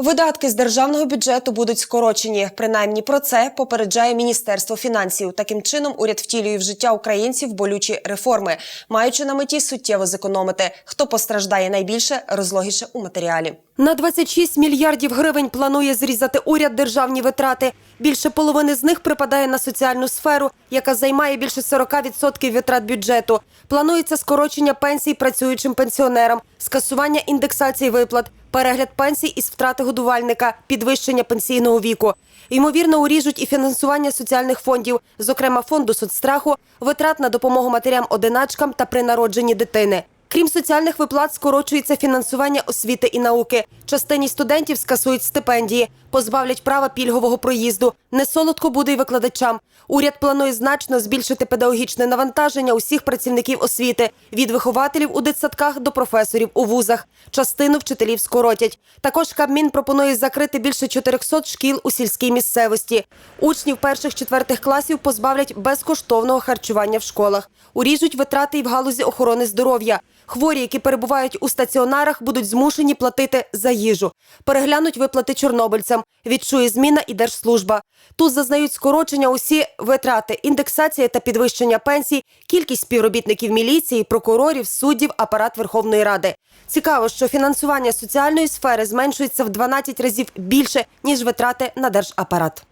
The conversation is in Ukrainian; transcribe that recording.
Видатки з державного бюджету будуть скорочені. Принаймні про це попереджає Міністерство фінансів. Таким чином, уряд втілює в життя українців болючі реформи, маючи на меті суттєво зекономити. Хто постраждає найбільше, розлогіше у матеріалі. На 26 мільярдів гривень планує зрізати уряд державні витрати. Більше половини з них припадає на соціальну сферу, яка займає більше 40% витрат бюджету. Планується скорочення пенсій працюючим пенсіонерам, скасування індексації виплат, перегляд пенсій із втрати годувальника, підвищення пенсійного віку. Ймовірно, уріжуть і фінансування соціальних фондів, зокрема фонду соцстраху, витрат на допомогу матерям-одиначкам та при народженні дитини. Крім соціальних виплат, скорочується фінансування освіти і науки. Частині студентів скасують стипендії, позбавлять права пільгового проїзду. Не солодко буде й викладачам. Уряд планує значно збільшити педагогічне навантаження усіх працівників освіти від вихователів у дитсадках до професорів у вузах. Частину вчителів скоротять. Також Кабмін пропонує закрити більше 400 шкіл у сільській місцевості. Учнів перших-четвертих класів позбавлять безкоштовного харчування в школах. Уріжуть витрати й в галузі охорони здоров'я. Хворі, які перебувають у стаціонарах, будуть змушені платити за їжу. Переглянуть виплати чорнобильцям. Відчує зміна і держслужба. Тут зазнають скорочення усі витрати, індексація та підвищення пенсій, кількість співробітників міліції, прокурорів, суддів, апарат Верховної Ради. Цікаво, що фінансування соціальної сфери зменшується в 12 разів більше ніж витрати на держапарат.